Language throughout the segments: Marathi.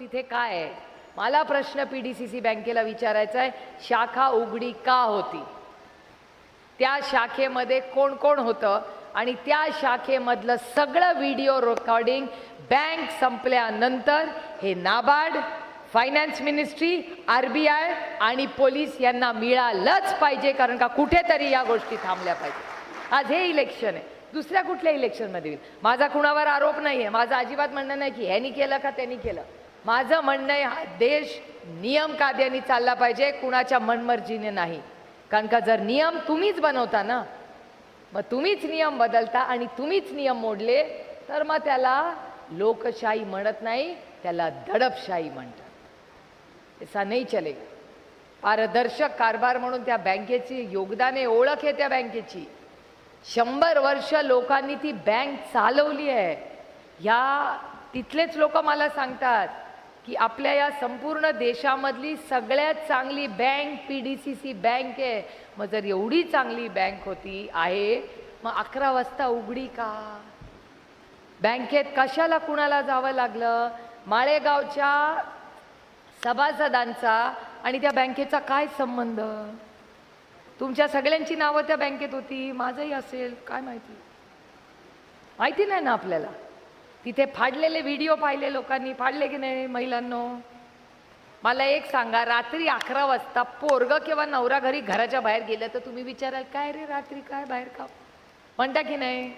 तिथे काय आहे? मला प्रश्न पी डी सी सी बँकेला विचारायचा आहे शाखा उघडी का होती? त्या शाखेमध्ये कोण कोण होतं? आणि त्या शाखेमधलं सगळं व्हिडिओ रेकॉर्डिंग बँक संपल्यानंतर हे NABARD finance ministry R B I आणि पोलीस यांना मिळालंच पाहिजे कारण का कुठेतरी या गोष्टी थांबल्या पाहिजे. आज हे इलेक्शन आहे. दुसऱ्या कुठल्या इलेक्शनमध्ये होईल माझा कुणावर आरोप नाही आहे माझं अजिबात म्हणणं नाही की ह्यानी केलं का त्यांनी केलं. माझं म्हणणं आहे हा देश नियम कायद्याने चालला पाहिजे कुणाच्या मनमर्जीने नाही. कारण का जर नियम तुम्हीच बनवता ना मग तुम्हीच नियम बदलता आणि तुम्हीच नियम मोडले तर मग त्याला लोकशाही म्हणत नाही त्याला दडपशाही म्हणतात. असा नाही चलेगा पारदर्शक कारभार म्हणून त्या बँकेची योगदान आहे ओळख आहे त्या बँकेची. शंभर वर्ष लोकांनी ती बँक चालवली आहे. ह्या तिथलेच लोक मला सांगतात की आपल्या या संपूर्ण देशामधली सगळ्यात चांगली bank P D C C bank आहे. मग जर एवढी चांगली बँक होती आहे मग अकरा वाजता उघडी का? बँकेत कशाला कुणाला जावं लागलं? माळेगावच्या सभासदांचा आणि त्या बँकेचा काय संबंध? तुमच्या सगळ्यांची नावं त्या बँकेत होती. माझंही असेल. काय माहिती? माहिती नाही ना आपल्याला. तिथे फाडलेले व्हिडिओ पाहिले लोकांनी फाडले की नाही महिलांनो? मला एक सांगा रात्री अकरा वाजता पोरग किंवा नवरा घरी घराच्या बाहेर गेलं तर तुम्ही विचाराल काय रे रात्री काय बाहेर का म्हणता की नाही?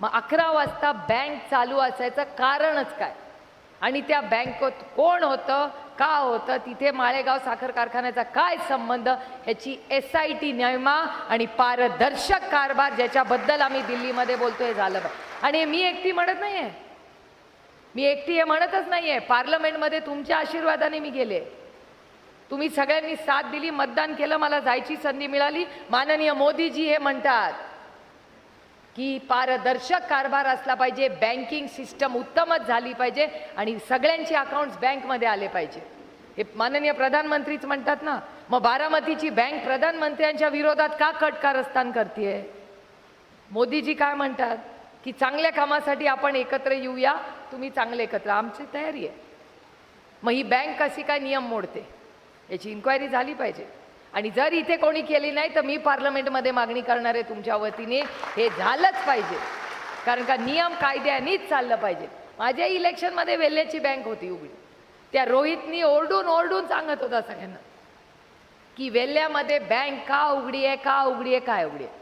मग अकरा वाजता बँक चालू असायचं कारणच काय? आणि त्या बँकेत कोण होतं का होतं तिथे माळेगाव साखर कारखान्याचा काय संबंध? ह्याची एस आय टी नेमा आणि पारदर्शक कारभार ज्याच्याबद्दल आम्ही दिल्लीमध्ये बोलतोय झालं आणि मी एकटी म्हणत नाही आहे मी एकटी हे म्हणतच नाही आहे पार्लमेंटमध्ये तुमच्या आशीर्वादाने मी गेले. तुम्ही सगळ्यांनी साथ दिली मतदान केलं मला जायची संधी मिळाली. माननीय मोदीजी हे म्हणतात की पारदर्शक कारभार असला पाहिजे बँकिंग सिस्टम उत्तमच झाली पाहिजे आणि सगळ्यांचे अकाउंट्स बँकमध्ये आले पाहिजे. हे माननीय प्रधानमंत्रीच म्हणतात ना मग बारामतीची बँक प्रधानमंत्र्यांच्या विरोधात का कटकारस्थान करते मोदीजी काय म्हणतात? की चांगल्या कामासाठी आपण एकत्र येऊया तुम्ही चांगले एकत्र. आमची तयारी आहे. मग ही बँक कशी काय नियम मोडते? याची इन्क्वायरी झाली पाहिजे. आणि जर इथे कोणी केली नाही तर मी पार्लमेंटमध्ये मागणी करणार आहे तुमच्या वतीने. हे झालंच पाहिजे. कारण का नियम कायद्यानेच चाललं पाहिजे. माझ्या इलेक्शनमध्ये वेल्ल्याची बँक होती उघडी. त्या रोहितनी ओरडून ओरडून सांगत होता सगळ्यांना की वेल्ल्यामध्ये बँक का उघडी आहे का उघडी आहे काय उघडी आहे?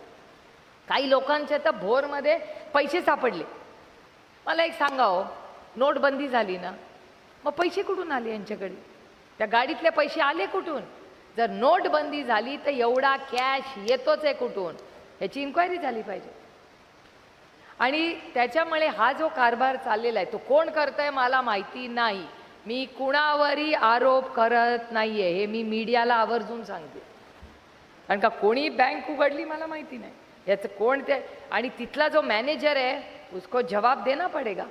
काही लोकांच्या तर भोरमध्ये पैसे सापडले. मला एक सांगा हो नोटबंदी झाली ना मग पैसे कुठून आले यांच्याकडे? त्या गाडीतले पैसे आले कुठून? जर नोटबंदी झाली तर एवढा कॅश येतोच आहे कुठून? ह्याची इन्क्वायरी झाली पाहिजे. आणि त्याच्यामुळे हा जो कारभार चाललेला आहे तो कोण करतंय मला माहिती नाही. मी कुणावरही आरोप करत नाही आहे हे मी मीडियाला आवर्जून सांगते. कारण का कोणी बँक उघडली मला माहिती नाही. याचं कोण ते? आणि तिथला जो मॅनेजर आहे उसको जवाब देना पडेगा.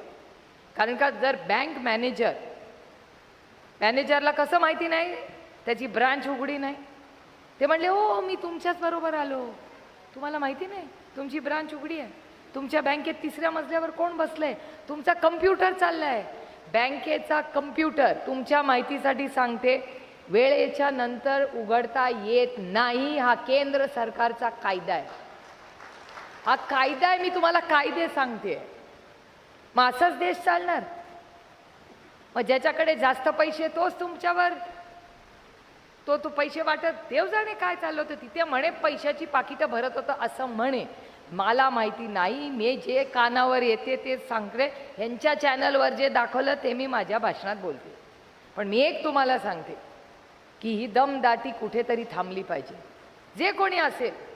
कारण का जर बँक मॅनेजर मॅनेजरला कसं माहिती नाही? त्याची ब्रांच उघडी नाही. ते म्हणले हो मी तुमच्याच बरोबर आलो. तुम्हाला माहिती नाही? तुमची ब्रांच उघडी आहे. तुमच्या बँकेत तिसऱ्या मजल्यावर कोण बसलंय? तुमचा कम्प्युटर चाललाय. बँकेचा कम्प्युटर तुमच्या माहितीसाठी सांगते वेळेच्या नंतर उघडता येत नाही. हा केंद्र सरकारचा कायदा आहे. हा कायदा आहे मी तुम्हाला कायदे सांगते. मग असाच देश चालणार. मग ज्याच्याकडे जास्त पैसे तोच तुमच्यावर तो तू पैसे वाटत देव जाणे काय चाललं होतं तिथे म्हणे पैशाची पाकिटं भरत होतं असं म्हणे. मला माहिती नाही मी जे कानावर येते ते सांगते. ह्यांच्या चॅनलवर जे दाखवलं ते मी माझ्या भाषणात बोलते. पण मी एक तुम्हाला सांगते की ही दमदाटी कुठेतरी थांबली पाहिजे. जे कोणी असेल